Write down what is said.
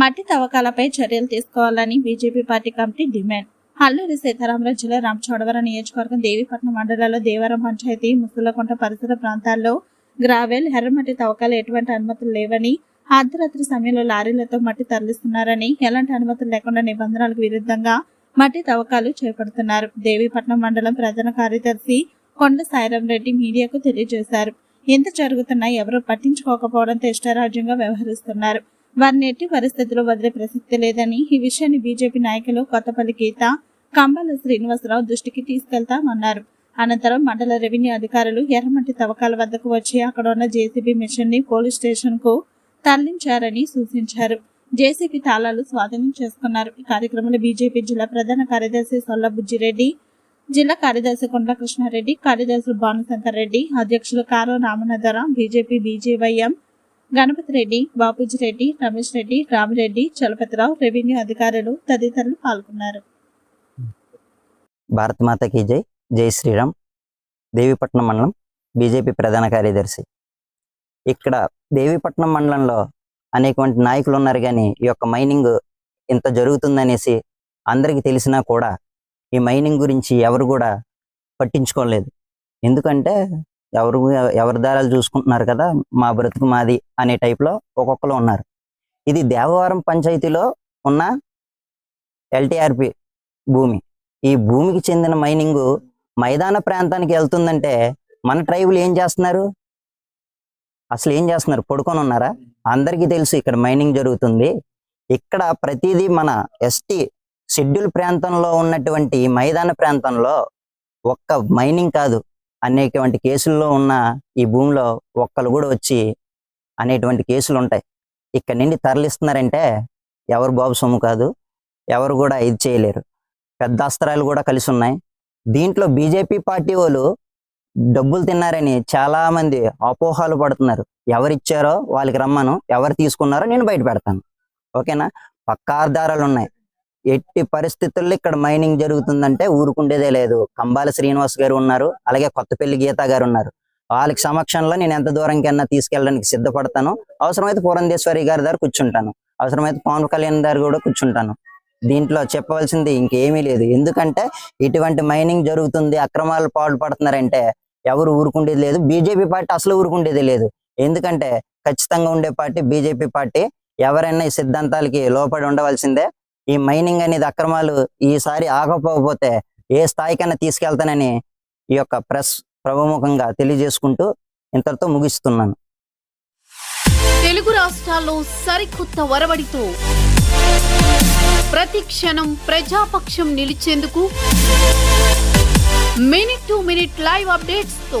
మట్టి తవ్వకాలపై చర్యలు తీసుకోవాలని BJP party committee demand. Alluri Sitaramaraju జిల్లా రామచోడవరం నియోజకవర్గం దేవీపట్నం మండలంలో దేవరం పంచాయతీ ముసులకుంట పరిసర ప్రాంతాల్లో గ్రావెల్ ఎర్రమట్టి తవ్వకాలు ఎటువంటి అనుమతులు లేవని అర్ధరాత్రి సమయంలో లారీలతో మట్టి తరలిస్తున్నారని ఎలాంటి అనుమతులు లేకుండా నిబంధనలకు విరుద్ధంగా మట్టి తవ్వకాలు చేపడుతున్నారు. దేవీపట్నం మండలం ప్రధాన కార్యదర్శి కొండ సాయిరాం రెడ్డి మీడియాకు తెలియజేశారు. ఎంత జరుగుతున్నా ఎవరూ పట్టించుకోకపోవడంతో ఇష్టారాజ్యంగా వ్యవహరిస్తున్నారు. వారిని ఎట్టి పరిస్థితుల్లో వదిలే ప్రసక్తి లేదని ఈ విషయాన్ని బీజేపీ నాయకులు కొత్తపల్లి గీత కంబాల శ్రీనివాసరావు దృష్టికి తీసుకెళ్తామన్నారు. అనంతరం మండల రెవెన్యూ అధికారులు ఎర్రమట్టి తవ్వకాల వద్దకు వచ్చి అక్కడ ఉన్న జేసీబీ మిషన్ని పోలీస్ స్టేషన్కు తరలించారని సూచించారు. జేసీబీ తాళాలు స్వాధీనం చేసుకున్నారు. ఈ కార్యక్రమంలో బీజేపీ జిల్లా ప్రధాన కార్యదర్శి సొల్ల బుజ్జిరెడ్డి జిల్లా కార్యదర్శి కొండకృష్ణారెడ్డి కార్యదర్శులు భానుశంకర్ రెడ్డి అధ్యక్షులు కారో రామనధర BJP BJYM Ganapathi Reddy Bapuji Reddy Ramesh Reddy Ramireddy Chalapathirao revenue అధికారులు తదితరులు పాల్గొన్నారు. భారత్ మాతకి జై. జై శ్రీరామ్. దేవీపట్నం మండలం బీజేపీ ప్రధాన కార్యదర్శి. ఇక్కడ దేవీపట్నం మండలంలో అనేకమంది నాయకులు ఉన్నారు కానీ ఈ యొక్క మైనింగ్ ఇంత జరుగుతుందనేసి అందరికీ తెలిసినా కూడా ఈ మైనింగ్ గురించి ఎవరు కూడా పట్టించుకోలేదు. ఎందుకంటే ఎవరు ఎవరి దారాలు చూసుకుంటున్నారు కదా మా బ్రతుకు మాది అనే టైప్లో ఒక్కొక్కరు ఉన్నారు. ఇది దేవవరం పంచాయతీలో ఉన్న ఎల్టీఆర్పి భూమి. ఈ భూమికి చెందిన మైనింగ్ మైదాన ప్రాంతానికి వెళ్తుందంటే మన ట్రైబులు ఏం చేస్తున్నారు? అసలు ఏం చేస్తున్నారు? పడుకొని ఉన్నారా? అందరికీ తెలుసు ఇక్కడ మైనింగ్ జరుగుతుంది. ఇక్కడ ప్రతిదీ మన ఎస్టీ షెడ్యూల్ ప్రాంతంలో ఉన్నటువంటి మైదాన ప్రాంతంలో ఒక్క మైనింగ్ కాదు. అనేటువంటి కేసుల్లో ఉన్న ఈ భూమిలో ఒక్కరు కూడా వచ్చి అనేటువంటి కేసులు ఉంటాయి. ఇక్కడ నుండి తరలిస్తున్నారంటే ఎవరు బాబు సొమ్ము కాదు ఎవరు కూడా ఇది చేయలేరు. పెద్ద అస్త్రాలు కూడా కలిసి ఉన్నాయి. దీంట్లో బీజేపీ పార్టీ వాళ్ళు డబ్బులు తిన్నారని చాలా మంది అపోహాలు పడుతున్నారు. ఎవరిచ్చారో వాళ్ళకి రమ్మను ఎవరు తీసుకున్నారో నేను బయట పెడతాను. ఓకేనా? పక్కా ఆధారాలు ఉన్నాయి. ఎట్టి పరిస్థితుల్లో ఇక్కడ మైనింగ్ జరుగుతుందంటే ఊరుకుండేదే లేదు. కంబాల శ్రీనివాస్ గారు ఉన్నారు అలాగే కొత్తపల్లి గీత గారు ఉన్నారు. వాళ్ళకి సమక్షంలో నేను ఎంత దూరంకైనా తీసుకెళ్ళడానికి సిద్ధపడతాను. అవసరమైతే పురంధేశ్వరి గారి దగ్గర కూర్చుంటాను. అవసరమైతే పవన్ కళ్యాణ్ గారు కూడా కూర్చుంటాను. దీంట్లో చెప్పవలసింది ఇంకేమీ లేదు. ఎందుకంటే ఇటువంటి మైనింగ్ జరుగుతుంది అక్రమాలు పాల్పడుతున్నారంటే ఎవరు ఊరుకుండేది లేదు. బీజేపీ పార్టీ అసలు ఊరుకుండేది లేదు. ఎందుకంటే ఖచ్చితంగా ఉండే పార్టీ బీజేపీ పార్టీ. ఎవరైనా ఈ సిద్ధాంతాలకి లోపడి ఉండవలసిందే. ఈ మైనింగ్ అనేది అక్రమాలు ఈసారి ఆగకపోతే ఏ స్థాయికైనా తీసుకెళ్తానని ఈ యొక్క ప్రెస్ ప్రముఖంగా తెలియజేసుకుంటూ ఇంతటితో ముగిస్తున్నాను. తెలుగు రాష్ట్రాల్లో సరికొత్త వరవడితో ప్రతి క్షణం ప్రజాపక్షం నిలిచేందుకు మినిట్ టు మినిట్ లైవ్ అప్డేట్స్తో